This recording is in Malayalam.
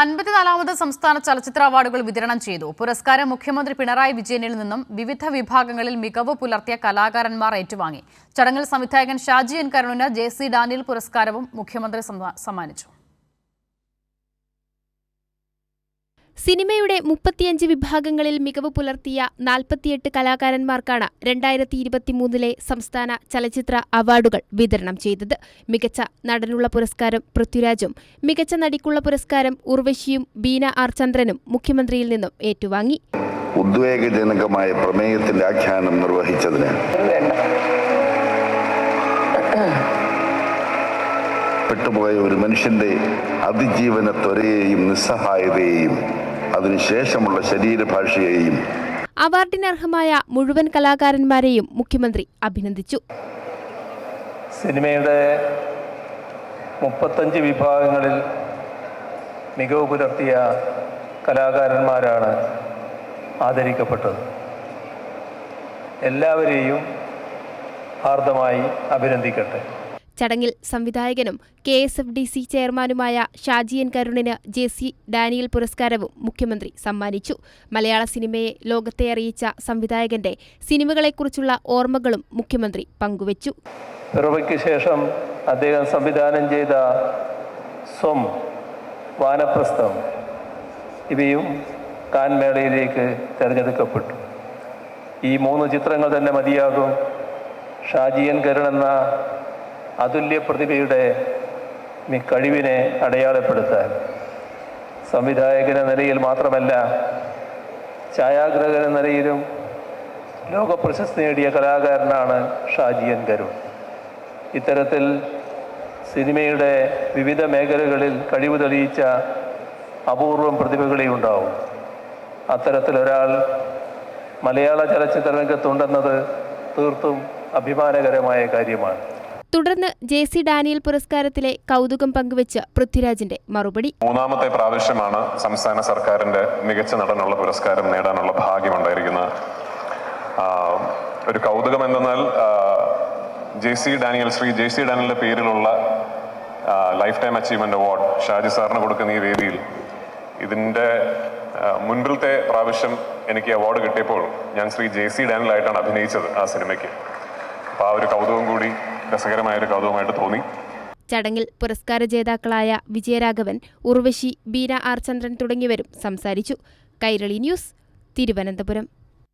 അൻപത്തിനാലാമത് സംസ്ഥാന ചലച്ചിത്ര അവാർഡുകൾ വിതരണം ചെയ്തു. പുരസ്കാരം മുഖ്യമന്ത്രി പിണറായി വിജയനിൽ നിന്നും വിവിധ വിഭാഗങ്ങളിൽ മികവ് പുലർത്തിയ കലാകാരന്മാർ ഏറ്റുവാങ്ങി. ചടങ്ങിൽ സംവിധായകൻ ഷാജി എൻ കരുണിന് ജെ സി ഡാനിയൽ പുരസ്കാരവും മുഖ്യമന്ത്രി സമ്മാനിച്ചു. സിനിമയുടെ മുപ്പത്തിയഞ്ച് വിഭാഗങ്ങളിൽ മികവ് പുലർത്തിയ നാൽപ്പത്തിയെട്ട് കലാകാരന്മാർക്കാണ് രണ്ടായിരത്തി ഇരുപത്തിമൂന്നിലെ സംസ്ഥാന ചലച്ചിത്ര അവാർഡുകൾ വിതരണം ചെയ്തത്. മികച്ച നടനുള്ള പുരസ്കാരം പൃഥ്വിരാജും മികച്ച നടിക്കുള്ള പുരസ്കാരം ഉർവശിയും ബീന ആർ ചന്ദ്രനും മുഖ്യമന്ത്രിയിൽ നിന്നും ഏറ്റുവാങ്ങി. ഉദ്വേഗജനകമായ പ്രമേയത്തിന്റെ ആഖ്യാനം നിർവഹിച്ചതിന് പെട്ടുപോയ ഒരു മനുഷ്യന്റെ അതിജീവന ത്വരയെയും നിസ്സഹായതയെയും അതിനുശേഷമുള്ള ശരീരഭാഷയെയും അവാർഡിനർഹമായ മുഴുവൻ കലാകാരന്മാരെയും മുഖ്യമന്ത്രി അഭിനന്ദിച്ചു. സിനിമയുടെ മുപ്പത്തഞ്ച് വിഭാഗങ്ങളിൽ മികവ് പുലർത്തിയ കലാകാരന്മാരാണ് ആദരിക്കപ്പെട്ടത്. എല്ലാവരെയും ഹാർദമായി അഭിനന്ദിക്കട്ടെ. ചടങ്ങിൽ സംവിധായകനും K S F D C ചെയർമാനുമായ ഷാജിയൻ കരുണിന് ജെ സി ഡാനിയൽ പുരസ്കാരവും മുഖ്യമന്ത്രി സമ്മാനിച്ചു. മലയാള സിനിമയെ ലോകത്തെ അറിയിച്ച സംവിധായകന്റെ സിനിമകളെക്കുറിച്ചുള്ള ഓർമ്മകളും മുഖ്യമന്ത്രി പങ്കുവച്ചു. ശേഷം അദ്ദേഹം സംവിധാനം ചെയ്ത സ്വം വാനപ്രസ്ഥം ഇവയും കാൻമേളയിലേക്ക് തിരഞ്ഞെടുക്കപ്പെട്ടു. ഈ മൂന്ന് ചിത്രങ്ങൾ തന്നെ മതിയാകും. ഷാജിയൻ കരുൺ എന്ന അതുല്യ പ്രതിഭയുടെ കഴിവിനെ അടയാളപ്പെടുത്താൻ സംവിധായകൻ എന്ന നിലയിൽ മാത്രമല്ല ഛായാഗ്രഹകൻ എന്ന നിലയിലും ലോകപ്രശസ്തി നേടിയ കലാകാരനാണ് ഷാജിയൻ കരുൺ ഇത്തരത്തിൽ സിനിമയുടെ വിവിധ മേഖലകളിൽ കഴിവ് തെളിയിച്ച അപൂർവം പ്രതിഭകളെ ഉണ്ടാവും. അത്തരത്തിലൊരാൾ മലയാള ചലച്ചിത്ര രംഗത്തുണ്ടെന്നത് തീർത്തും അഭിമാനകരമായ കാര്യമാണ്. തുടർന്ന് ജെ സി ഡാനിയൽ പുരസ്കാരത്തിലെ കൗതുകം പങ്കുവെച്ച് പൃഥ്വിരാജിന്റെ മറുപടി. മൂന്നാമത്തെ പ്രാവശ്യമാണ് സംസ്ഥാന സർക്കാരിന്റെ മികച്ച നടനുള്ള പുരസ്കാരം നേടാനുള്ള ഭാഗ്യമുണ്ടായിരിക്കുന്നത്. ഒരു കൗതുകം എന്തെന്നാൽ J C Daniel Shri J C ഡാനിയലിന്റെ പേരിലുള്ള lifetime achievement award Shaji സാറിന് കൊടുക്കുന്ന ഈ വേദിയിൽ ഇതിന്റെ ആ, മുൻപിലത്തെ പ്രാവശ്യം എനിക്ക് അവാർഡ് കിട്ടിയപ്പോൾ ഞാൻ ശ്രീ ജെ സി ഡാനിയലായിട്ടാണ് അഭിനയിച്ചത് ആ സിനിമയ്ക്ക്. അപ്പോൾ ആ ഒരു കൗതുകം കൂടി രസകരമായ ഒരു കൗതുകമായിട്ട് തോന്നി. ചടങ്ങിൽ പുരസ്കാര ജേതാക്കളായ വിജയരാഘവൻ ഉർവശി ബീന ആർ ചന്ദ്രൻ തുടങ്ങിയവരും സംസാരിച്ചു. കൈരളി ന്യൂസ് തിരുവനന്തപുരം.